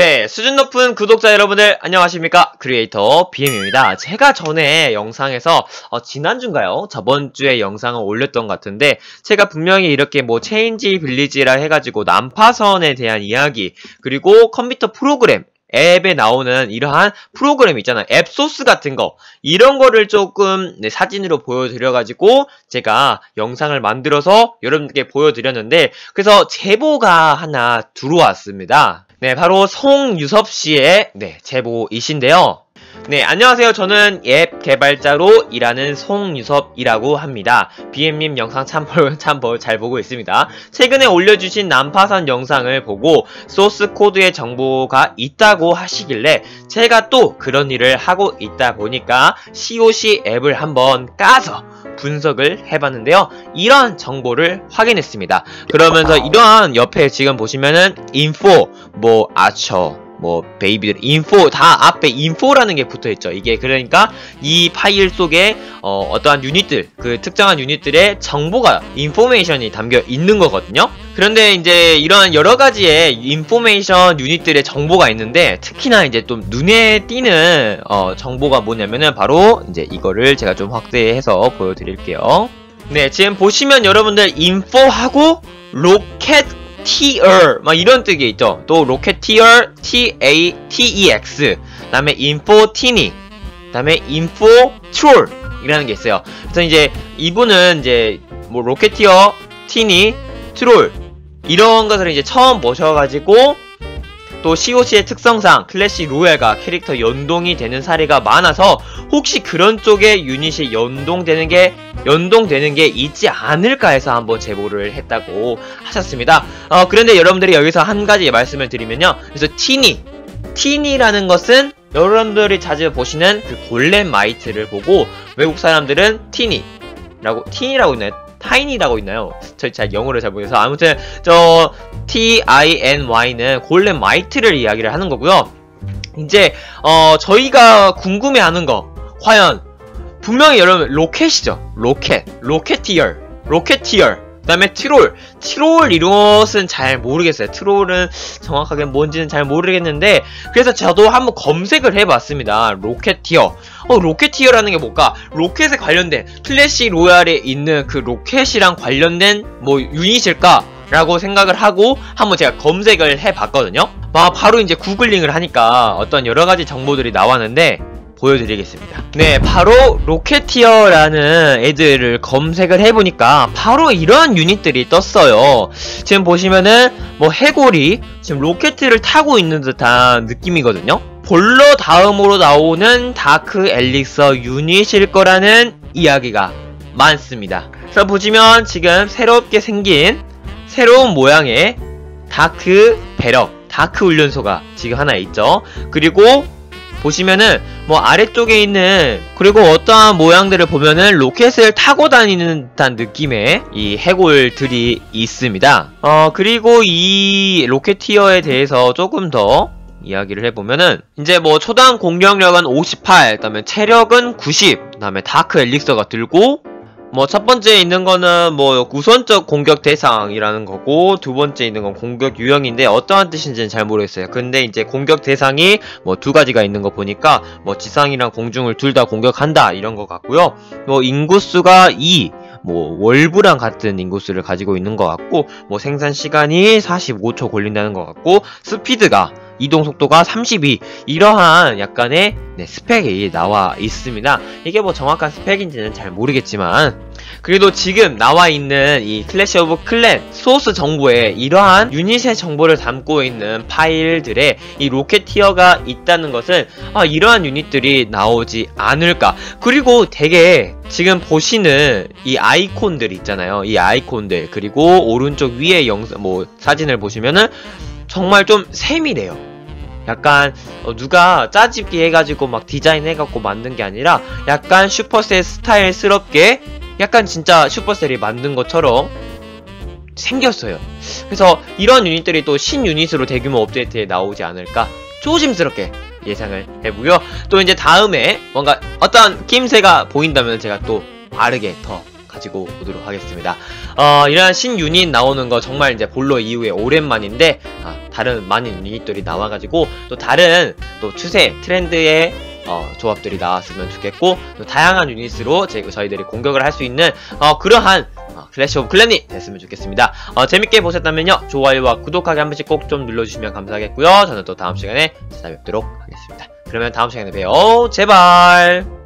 네, 수준 높은 구독자 여러분들 안녕하십니까? 크리에이터 BM입니다. 제가 전에 영상에서 어, 지난주인가요? 저번주에 영상을 올렸던 것 같은데 제가 분명히 이렇게 뭐 체인지 빌리지라 해가지고 난파선에 대한 이야기 그리고 컴퓨터 프로그램 앱에 나오는 이러한 프로그램 있잖아요. 앱 소스 같은 거. 이런 거를 조금 네, 사진으로 보여드려가지고 제가 영상을 만들어서 여러분께 보여드렸는데 그래서 제보가 하나 들어왔습니다. 네, 바로 송유섭 씨의 네, 제보이신데요. 네, 안녕하세요. 저는 앱 개발자로 일하는 송유섭이라고 합니다. BM님 영상 참볼, 참볼 잘 보고 있습니다. 최근에 올려주신 난파선 영상을 보고 소스 코드의 정보가 있다고 하시길래 제가 또 그런 일을 하고 있다 보니까 COC 앱을 한번 까서 분석을 해봤는데요. 이러한 정보를 확인했습니다. 그러면서 이러한 옆에 지금 보시면은 info, 뭐 아처, 뭐 베이비들 인포 다 앞에 인포라는 게 붙어 있죠. 이게 그러니까 이 파일 속에 어, 어떠한 유닛들 그 특정한 유닛들의 정보가 인포메이션이 담겨 있는 거거든요. 그런데 이제 이런 여러 가지의 인포메이션 유닛들의 정보가 있는데 특히나 이제 좀 눈에 띄는 어, 정보가 뭐냐면은 바로 이제 이거를 제가 좀 확대해서 보여드릴게요. 네 지금 보시면 여러분들 인포하고 로켓 tier 막 이런 뜻이 있죠. 또 로켓티어 T A T E X 그다음에 info tini 그다음에 info troll 이라는 게 있어요. 그래서 이제 이분은 이제 뭐 로켓티어 티니 트롤 이런 것을 이제 처음 보셔가지고 또 COC의 특성상 클래시 로얄과 캐릭터 연동이 되는 사례가 많아서 혹시 그런 쪽에 유닛이 연동되는 게 연동되는 게 있지 않을까 해서 한번 제보를 했다고 하셨습니다. 어, 그런데 여러분들이 여기서 한 가지 말씀을 드리면요. 그래서 티니 티니라는 것은 여러분들이 자주 보시는 그 골렘 마이트를 보고 외국 사람들은 티니 라고 티니라고 있나요? 타이니라고 있나요? 저 잘 영어를 잘 모르겠어서 아무튼 저 T-I-N-Y는 골렘 마이트를 이야기를 하는 거고요. 이제 어 저희가 궁금해하는 거 과연 분명히 여러분 로켓이죠. 로켓, 로켓티얼, 로켓티얼 그 다음에 트롤. 트롤 이것은 잘 모르겠어요. 트롤은 정확하게 뭔지는 잘 모르겠는데 그래서 저도 한번 검색을 해봤습니다. 로켓티어. 어 로켓티어라는 게 뭘까? 로켓에 관련된 클래시 로얄에 있는 그 로켓이랑 관련된 뭐 유닛일까 라고 생각을 하고 한번 제가 검색을 해봤거든요. 아, 바로 이제 구글링을 하니까 어떤 여러가지 정보들이 나왔는데 보여드리겠습니다. 네, 바로 로켓티어라는 애들을 검색을 해보니까 바로 이런 유닛들이 떴어요. 지금 보시면은 뭐 해골이 지금 로켓을 타고 있는 듯한 느낌이거든요. 볼러 다음으로 나오는 다크 엘릭서 유닛일 거라는 이야기가 많습니다. 그래서 보시면 지금 새롭게 생긴 새로운 모양의 다크 배럭, 다크 훈련소가 지금 하나 있죠. 그리고 보시면은 뭐 아래쪽에 있는 그리고 어떠한 모양들을 보면은 로켓을 타고 다니는 듯한 느낌의 이 해골들이 있습니다. 어 그리고 이 로켓티어에 대해서 조금 더 이야기를 해보면은 이제 뭐 초당 공격력은 58, 그다음에 체력은 90, 그다음에 다크 엘릭서가 들고 뭐 첫 번째 있는 거는 뭐 우선적 공격 대상이라는 거고 두 번째 있는 건 공격 유형인데 어떠한 뜻인지는 잘 모르겠어요. 근데 이제 공격 대상이 뭐 두 가지가 있는 거 보니까 뭐 지상이랑 공중을 둘 다 공격한다 이런 거 같고요. 뭐 인구수가 2, 뭐 월부랑 같은 인구수를 가지고 있는 것 같고 뭐 생산 시간이 45초 걸린다는 것 같고 스피드가 이동 속도가 32 이러한 약간의 네, 스펙이 나와 있습니다. 이게 뭐 정확한 스펙인지는 잘 모르겠지만. 그래도 지금 나와 있는 이 클래시 오브 클랜 소스 정보에 이러한 유닛의 정보를 담고 있는 파일들에 이 로켓티어가 있다는 것은 아 이러한 유닛들이 나오지 않을까. 그리고 되게 지금 보시는 이 아이콘들 있잖아요. 이 아이콘들. 그리고 오른쪽 위에 영상 뭐 사진을 보시면은 정말 좀 세밀해요 약간 어, 누가 짜집기 해가지고 막 디자인 해갖고 만든 게 아니라 약간 슈퍼셀 스타일스럽게 약간 진짜 슈퍼셀이 만든 것처럼 생겼어요. 그래서 이런 유닛들이 또 신유닛으로 대규모 업데이트에 나오지 않을까 조심스럽게 예상을 해보고요. 또 이제 다음에 뭔가 어떤 낌새가 보인다면 제가 또 빠르게 더 가지고 오도록 하겠습니다. 어, 이런 신유닛 나오는 거 정말 이제 볼로 이후에 오랜만인데 아, 다른 많은 유닛들이 나와가지고 또 다른 또 추세 트렌드의 어, 조합들이 나왔으면 좋겠고 또 다양한 유닛으로 제, 저희들이 공격을 할 수 있는 어, 그러한 어, 클래시 오브 클랜이 됐으면 좋겠습니다. 어, 재밌게 보셨다면요 좋아요와 구독하기 한 번씩 꼭 좀 눌러주시면 감사하겠고요. 저는 또 다음 시간에 찾아뵙도록 하겠습니다. 그러면 다음 시간에 봬요. 제발.